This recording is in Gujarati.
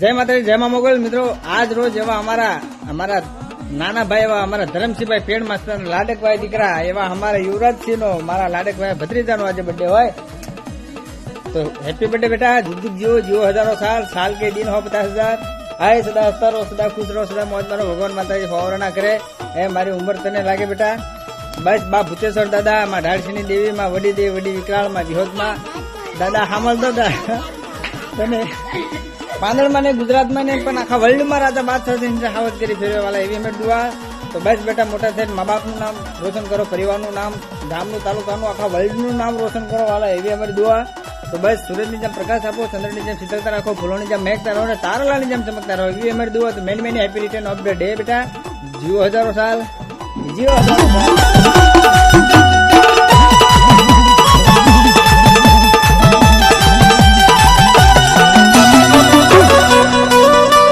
જય માતાજી, જય મા મોગલ. મિત્રો, આજ રોજ એવા અમારા અમારા નાના ભાઈ એવા અમારા ધરમસિંહભાઈ પેડ માસ્ટર લાડકભાઈ દીકરા, એવા અમારા યુવરાજસિંહ નો મારા લાડકભાઈ ભત્રીજાનો આજે બર્થડે હોય. તો હેપી બર્થડે બેટા જુગ જીવો જીવો હજારો સાલ સાલ કે દિન હો પચાસ હજાર. આય સદા હસતા રહો સદા ખુશ રહો, સદા મોજ મારો. ભગવાન માતાજી ફવારો કરે. એ મારી ઉંમર તને લાગે બેટા? બસ, બા ભૂતેશ્વર દાદા, માં ઢાળસીની દેવી, માં વડી દેવી, વડી વિકરાળ, માં વિહોદમાં દાદા, હામલ દાદા. તને પાંદડમાં ને ગુજરાતમાં ને પણ આખા વર્લ્ડમાં રાજા બાદશાહ થઈને હાવત કરી ફેરવા વાળા એવી અમે દુઆ. તો બસ બેટા, મોટા થઈને મા બાપનું નામ રોશન કરો, પરિવારનું નામ, ગામનું, તાલુકાનું, આખા વર્લ્ડનું નામ રોશન કરો વાળા એવી અમારી દુઆ. તો બસ સૂરજની જેમ પ્રકાશ આપો, ચંદ્રની જેમ શીતળતા રાખો, ફૂલોની જેમ મેઘતા રહો અને તારાલાની જેમ ચમકતા રહો એવી અમારી દુઆ. તો many many happy return of the day બેટા. જીવો હજારો સાલ. જીવો હજારો સાલ.